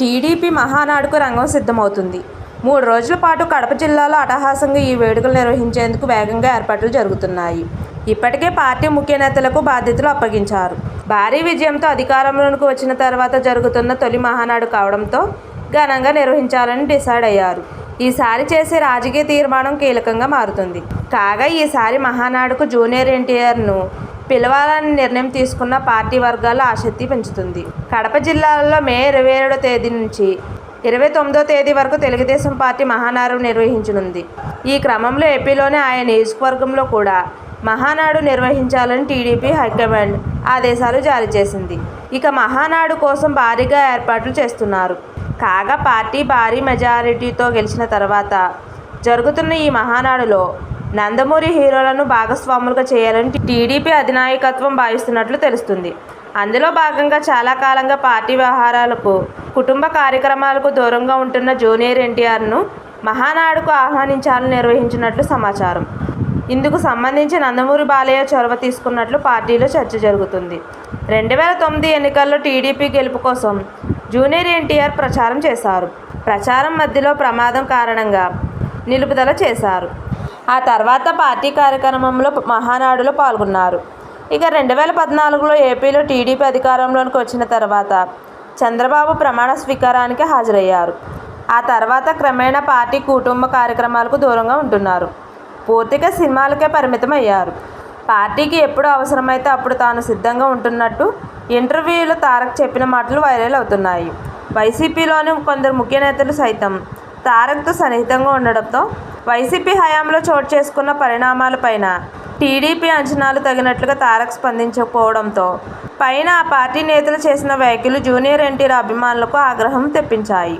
TDP మహానాడుకు రంగం సిద్ధమవుతుంది. మూడు రోజుల పాటు కడప జిల్లాలో అటహాసంగా ఈ వేడుకలు నిర్వహించేందుకు వేగంగా ఏర్పాట్లు జరుగుతున్నాయి. ఇప్పటికే పార్టీ ముఖ్య నేతలకు బాధ్యతలు అప్పగించారు. భారీ విజయంతో అధికారంలోకి వచ్చిన తర్వాత జరుగుతున్న తొలి మహానాడు కావడంతో ఘనంగా నిర్వహించాలని డిసైడ్ అయ్యారు. ఈసారి చేసే రాజకీయ తీర్మానం కీలకంగా మారుతుంది. కాగా ఈసారి మహానాడుకు జూనియర్ ఎన్టీఆర్ను పిలవాలని నిర్ణయం తీసుకున్న పార్టీ వర్గాల ఆసక్తి పెంచుతుంది. కడప జిల్లాలో మే ఇరవై ఏడో తేదీ నుంచి ఇరవై తొమ్మిదో తేదీ వరకు తెలుగుదేశం పార్టీ మహానాడు నిర్వహించనుంది. ఈ క్రమంలో ఏపీలోనే ఆయా నియోజకవర్గంలో కూడా మహానాడు నిర్వహించాలని టీడీపీ హైకమాండ్ ఆదేశాలు జారీ చేసింది. ఇక మహానాడు కోసం భారీగా ఏర్పాట్లు చేస్తున్నారు. కాగా పార్టీ భారీ మెజారిటీతో గెలిచిన తర్వాత జరుగుతున్న ఈ మహానాడులో నందమూరి హీరోలను భాగస్వాములుగా చేయాలని టీడీపీ అధినాయకత్వం భావిస్తున్నట్లు తెలుస్తుంది. అందులో భాగంగా చాలా కాలంగా పార్టీ వ్యవహారాలకు కుటుంబ కార్యక్రమాలకు దూరంగా ఉంటున్న జూనియర్ ఎన్టీఆర్ను మహానాడుకు ఆహ్వానించాలని నిర్వహించినట్లు సమాచారం. ఇందుకు సంబంధించి నందమూరి బాలయ్య చొరవ తీసుకున్నట్లు పార్టీలో చర్చ జరుగుతుంది. రెండు వేల తొమ్మిది ఎన్నికల్లో టీడీపీ గెలుపు కోసం జూనియర్ ఎన్టీఆర్ ప్రచారం చేశారు. ప్రచారం మధ్యలో ప్రమాదం కారణంగా నిలుపుదల చేశారు. ఆ తర్వాత పార్టీ కార్యక్రమంలో మహానాడులో పాల్గొన్నారు. ఇక రెండు వేల పద్నాలుగులో ఏపీలో టీడీపీ అధికారంలోకి వచ్చిన తర్వాత చంద్రబాబు ప్రమాణ స్వీకారానికి హాజరయ్యారు. ఆ తర్వాత క్రమేణా పార్టీ కుటుంబ కార్యక్రమాలకు దూరంగా ఉంటున్నారు. పూర్తిగా సినిమాలకే పరిమితం అయ్యారు పార్టీకి ఎప్పుడు అవసరమైతే అప్పుడు తాను సిద్ధంగా ఉంటున్నట్టు ఇంటర్వ్యూలో తారక్ చెప్పిన మాటలు వైరల్ అవుతున్నాయి. వైసీపీలోని కొందరు ముఖ్య నేతలు సైతం తారక్తో సన్నిహితంగా ఉండడంతో వైసీపీ హయాంలో చోటు చేసుకున్న పరిణామాలపైన టీడీపీ అంచనాలు తగినట్లుగా తారక్ స్పందించకపోవడంతో పైన ఆ పార్టీ నేతలు చేసిన వ్యాఖ్యలు జూనియర్ ఎన్టీఆర్ అభిమానులకు ఆగ్రహం తెప్పించాయి.